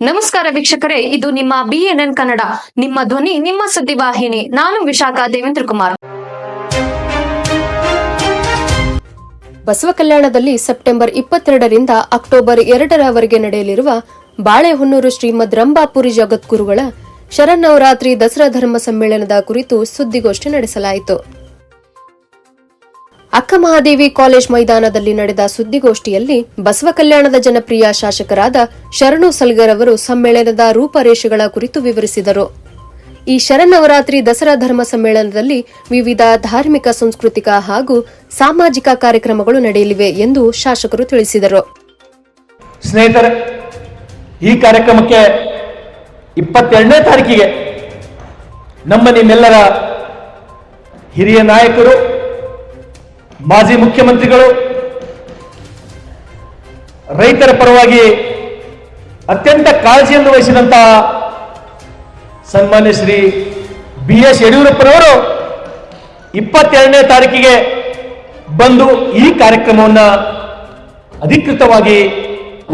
ನಮಸ್ಕಾರ ವೀಕ್ಷಕರೇ, ಇದು ನಿಮ್ಮ ಬಿಎನ್ಎನ್ ಕನ್ನಡ, ನಿಮ್ಮ ಧ್ವನಿ, ನಿಮ್ಮ ಸುದ್ದಿವಾಹಿನಿ ನಾನು ವಿಶಾಖ ದೇವೇಂದ್ರ ಕುಮಾರ್ ಬಸವ ಕಲ್ಯಾಣದಲ್ಲಿ ಸೆಪ್ಟೆಂಬರ್ ಇಪ್ಪತ್ತೆರಡರಿಂದ ಅಕ್ಟೋಬರ್ ಎರಡರವರೆಗೆ ನಡೆಯಲಿರುವ ಬಾಳೆಹೊನ್ನೂರು ಶ್ರೀಮದ್ ರಂಭಾಪುರಿ ಜಗದ್ಗುರುಗಳ ಶರನ್ನವರಾತ್ರಿ ದಸರಾ ಧರ್ಮ ಸಮ್ಮೇಳನದ ಕುರಿತು ಸುದ್ದಿಗೋಷ್ಠಿ ನಡೆಸಲಾಯಿತು. ಅಕ್ಕಮಹಾದೇವಿ ಕಾಲೇಜ್ ಮೈದಾನದಲ್ಲಿ ನಡೆದ ಸುದ್ದಿಗೋಷ್ಠಿಯಲ್ಲಿ ಬಸವ ಕಲ್ಯಾಣದ ಜನಪ್ರಿಯ ಶಾಸಕರಾದ ಶರಣು ಸಲ್ಗರ್ ಅವರು ಸಮ್ಮೇಳನದ ರೂಪರೇಷೆಗಳ ಕುರಿತು ವಿವರಿಸಿದರು. ಈ ಶರನ್ನವರಾತ್ರಿ ದಸರಾ ಧರ್ಮ ಸಮ್ಮೇಳನದಲ್ಲಿ ವಿವಿಧ ಧಾರ್ಮಿಕ, ಸಾಂಸ್ಕೃತಿಕ ಹಾಗೂ ಸಾಮಾಜಿಕ ಕಾರ್ಯಕ್ರಮಗಳು ನಡೆಯಲಿವೆ ಎಂದು ಶಾಸಕರು ತಿಳಿಸಿದರು. ಸ್ನೇಹಿತರೆ, ಈ ಕಾರ್ಯಕ್ರಮಕ್ಕೆ ಇಪ್ಪತ್ತೆರಡನೇ ತಾರೀಕಿಗೆ ನಮ್ಮ ನಿಮ್ಮೆಲ್ಲರ ಹಿರಿಯ ನಾಯಕರು ಮಾಜಿ ಮುಖ್ಯಮಂತ್ರಿಗಳು, ರೈತರ ಪರವಾಗಿ ಅತ್ಯಂತ ಕಾಳಜಿಯನ್ನು ವಹಿಸಿದಂತಹ ಸನ್ಮಾನ್ಯ ಶ್ರೀ ಬಿ ಎಸ್ ಯಡಿಯೂರಪ್ಪನವರು ಇಪ್ಪತ್ತೆರಡನೇ ತಾರೀಕಿಗೆ ಬಂದು ಈ ಕಾರ್ಯಕ್ರಮವನ್ನು ಅಧಿಕೃತವಾಗಿ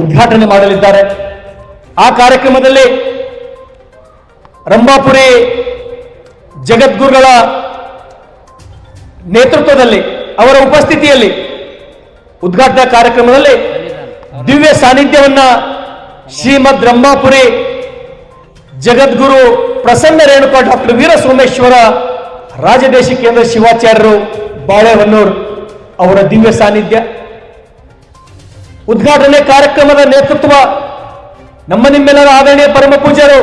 ಉದ್ಘಾಟನೆ ಮಾಡಲಿದ್ದಾರೆ. ಆ ಕಾರ್ಯಕ್ರಮದಲ್ಲಿ ರಂಭಾಪುರಿ ಜಗದ್ಗುರುಗಳ ನೇತೃತ್ವದಲ್ಲಿ ಅವರ ಉಪಸ್ಥಿತಿಯಲ್ಲಿ ಉದ್ಘಾಟನಾ ಕಾರ್ಯಕ್ರಮದಲ್ಲಿ ದಿವ್ಯ ಸಾನ್ನಿಧ್ಯವನ್ನ ಶ್ರೀಮದ್ ರಂಭಾಪುರಿ ಜಗದ್ಗುರು ಪ್ರಸನ್ನ ರೇಣುಕಾ ಡಾಕ್ಟರ್ ವೀರ ಸೋಮೇಶ್ವರ ರಾಜದೇಶಿ ಕೇಂದ್ರ ಶಿವಾಚಾರ್ಯರು ಬಾಳೆಹೊನ್ನೂರು ಅವರ ದಿವ್ಯ ಸಾನ್ನಿಧ್ಯ. ಉದ್ಘಾಟನೆ ಕಾರ್ಯಕ್ರಮದ ನೇತೃತ್ವ ನಮ್ಮ ನಿಮ್ಮೆಲ್ಲರ ಆದರಣೀಯ ಪರಮ ಪೂಜ್ಯರು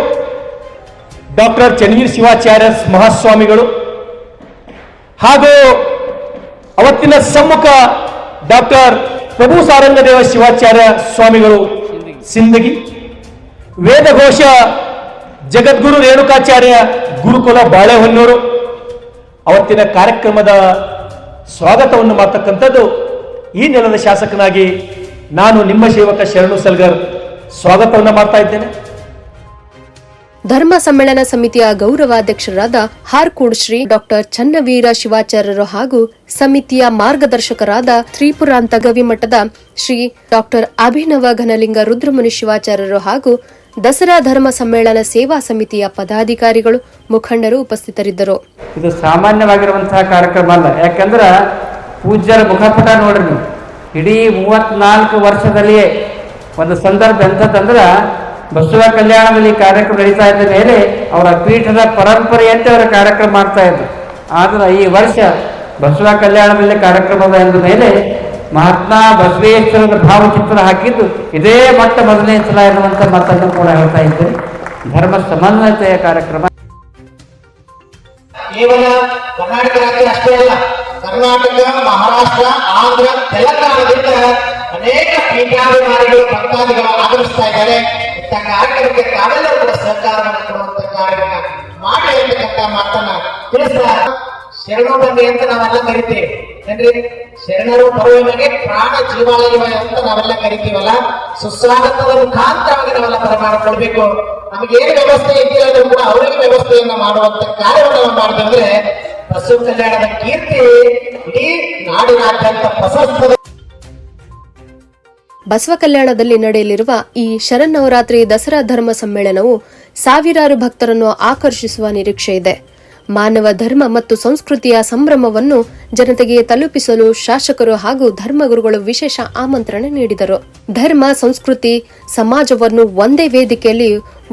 ಡಾಕ್ಟರ್ ಚನ್ನೀರ್ ಶಿವಾಚಾರ್ಯ ಮಹಾಸ್ವಾಮಿಗಳು ಹಾಗೂ ಅವತ್ತಿನ ಸಮ್ಮುಖ ಡಾಕ್ಟರ್ ಪ್ರಭು ಸಾರಂಗದೇವ ಶಿವಾಚಾರ್ಯ ಸ್ವಾಮಿಗಳು ಸಿಂದಗಿ ವೇದಘೋಷ ಜಗದ್ಗುರು ರೇಣುಕಾಚಾರ್ಯ ಗುರುಕುಲ ಬಾಳೆಹೊನ್ನೂರು. ಅವತ್ತಿನ ಕಾರ್ಯಕ್ರಮದ ಸ್ವಾಗತವನ್ನು ಮಾಡ್ತಕ್ಕಂಥದ್ದು ಈ ನೆಲದ ಶಾಸಕನಾಗಿ ನಾನು ನಿಮ್ಮ ಸೇವಕ ಶರಣು ಸಲ್ಗರ್ ಸ್ವಾಗತವನ್ನು ಮಾಡ್ತಾ ಇದ್ದೇನೆ. ಧರ್ಮ ಸಮ್ಮೇಳನ ಸಮಿತಿಯ ಗೌರವಾಧ್ಯಕ್ಷರಾದ ಹಾರ್ಕೂಡ್ ಶ್ರೀ ಡಾಕ್ಟರ್ ಚನ್ನವೀರ ಶಿವಾಚಾರ್ಯರು ಹಾಗೂ ಸಮಿತಿಯ ಮಾರ್ಗದರ್ಶಕರಾದ ತ್ರಿಪುರಾಂತ ಗವಿಮಠದ ಶ್ರೀ ಡಾಕ್ಟರ್ ಅಭಿನವ ಘನಲಿಂಗ ರುದ್ರಮುನಿ ಶಿವಾಚಾರ್ಯರು ಹಾಗೂ ದಸರಾ ಧರ್ಮ ಸಮ್ಮೇಳನ ಸೇವಾ ಸಮಿತಿಯ ಪದಾಧಿಕಾರಿಗಳು ಮುಖಂಡರು ಉಪಸ್ಥಿತರಿದ್ದರು. ಇದು ಸಾಮಾನ್ಯವಾಗಿರುವಂತಹ ಕಾರ್ಯಕ್ರಮ ಅಲ್ಲ. ಯಾಕಂದ್ರೆ ಪೂಜ್ಯರ ಮುಖಪಟ ನೋಡ್ರಿ ಇಡೀ ಮೂವತ್ನಾಲ್ಕು ವರ್ಷದಲ್ಲಿಯೇ ಒಂದು ಸಂದರ್ಭ ಎಂಥದ್ದಂದ್ರೆ ಬಸವ ಕಲ್ಯಾಣದಲ್ಲಿ ಕಾರ್ಯಕ್ರಮ ನಡೀತಾ ಇದ್ದ ಮೇಲೆ ಅವರ ಪೀಠದ ಪರಂಪರೆಯಂತೆ ಅವರ ಕಾರ್ಯಕ್ರಮ ಮಾಡ್ತಾ ಇದ್ರು. ಆದರೆ ಈ ವರ್ಷ ಬಸವ ಕಲ್ಯಾಣದಲ್ಲಿ ಕಾರ್ಯಕ್ರಮದ ಎಂದ ಮೇಲೆ ಮಹಾತ್ಮ ಬಸವೇಶ್ವರನ ಭಾವಚಿತ್ರ ಹಾಕಿದ್ದು ಇದೇ ಮಟ್ಟ ಮೊದಲನೇ ಸಲ ಎನ್ನುವಂಥ ಮಾತನ್ನು ಕೂಡ ಹೇಳ್ತಾ ಇದ್ದೆ. ಧರ್ಮ ಸಮನ್ವಯತೆಯ ಕಾರ್ಯಕ್ರಮ. ಕೇವಲ ಕರ್ನಾಟಕ ರಾಜ್ಯ ಅಷ್ಟೇ ಅಲ್ಲ, ಕರ್ನಾಟಕ, ಮಹಾರಾಷ್ಟ್ರ, ಆಂಧ್ರ, ತೆಲಂಗಾಣದಿಂದ ಅನೇಕ ಪೀಠಾಧಿಕಾರಿಗಳು ಭಕ್ತಾದಿಗಳು ಆಗಮಿಸ್ತಾ ಇದ್ದಾರೆ. ಇಂಥ ಕಾರ್ಯಕ್ರಮಕ್ಕೆ ತಾವೆಲ್ಲರೂ ಕೂಡ ಸಹಕಾರವನ್ನು ಕೊಡುವಂತ ಕಾರಣ ಮಾಡಿ ಅಂತಕ್ಕಂಥ ಮಾತನ್ನ ತಿಳಿಸ್ತಾ ಶರಣು ಬನ್ನಿ ಅಂತ ನಾವೆಲ್ಲ ಕರಿತೇವೆ. ಅಂದ್ರೆ ಶರಣರು ಬರುವವರಿಗೆ ಪ್ರಾಣ ಜೀವಾಲಯ ಅಂತ ನಾವೆಲ್ಲ ಕರಿತೀವಲ್ಲ? ಸುಸ್ವಾಗತದ ಮುಖಾಂತರವಾಗಿ ನಾವೆಲ್ಲ ಬರಮಾಡಿಕೊಳ್ಬೇಕು ನಮಗೆ ಏನು ವ್ಯವಸ್ಥೆ ಇದೆಯೋ ಕೂಡ ಅವರಿಗೆ ವ್ಯವಸ್ಥೆಯನ್ನ ಮಾಡುವಂತ ಕಾರ್ಯವನ್ನು ನಾವು ಮಾಡಿದ್ರೆ ಕಲ್ಯಾಣದ ಕೀರ್ತಿ ಇಡೀ ನಾಡಿನಾದ್ಯಂತ ಪ್ರಶಸ್ತ ಬಸವ ಕಲ್ಯಾಣದಲ್ಲಿ ನಡೆಯಲಿರುವ ಈ ಶರನ್ನವರಾತ್ರಿ ದಸರಾ ಧರ್ಮ ಸಮ್ಮೇಳನವು ಸಾವಿರಾರು ಭಕ್ತರನ್ನು ಆಕರ್ಷಿಸುವ ನಿರೀಕ್ಷೆ ಇದೆ. ಮಾನವ ಧರ್ಮ ಮತ್ತು ಸಂಸ್ಕೃತಿಯ ಸಂಭ್ರಮವನ್ನು ಜನತೆಗೆ ತಲುಪಿಸಲು ಶಾಸಕರು ಹಾಗೂ ಧರ್ಮಗುರುಗಳು ವಿಶೇಷ ಆಮಂತ್ರಣ ನೀಡಿದರು. ಧರ್ಮ, ಸಂಸ್ಕೃತಿ, ಸಮಾಜವನ್ನು ಒಂದೇ ವೇದಿಕೆಯಲ್ಲಿ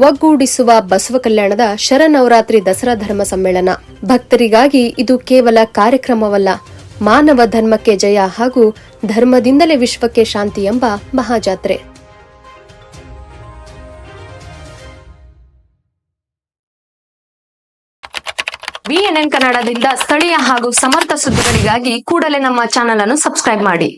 ಒಗ್ಗೂಡಿಸುವ ಬಸವ ಕಲ್ಯಾಣದ ಶರನವರಾತ್ರಿ ದಸರಾ ಧರ್ಮ ಸಮ್ಮೇಳನ. ಭಕ್ತರಿಗಾಗಿ ಇದು ಕೇವಲ ಕಾರ್ಯಕ್ರಮವಲ್ಲ ಮಾನವ ಧರ್ಮಕ್ಕೆ ಜಯ ಹಾಗೂ ಧರ್ಮದಿಂದಲೇ ವಿಶ್ವಕ್ಕೆ ಶಾಂತಿ ಎಂಬ ಮಹಾಜಾತ್ರೆ. ಬಿಎನ್ಎನ್ ಕನ್ನಡದಿಂದ ಸ್ಥಳೀಯ ಹಾಗೂ ಸಮರ್ಥ ಸುದ್ದಿಗಳಿಗಾಗಿ ಕೂಡಲೇ ನಮ್ಮ ಚಾನೆಲ್ ಅನ್ನು ಸಬ್ಸ್ಕ್ರೈಬ್ ಮಾಡಿ.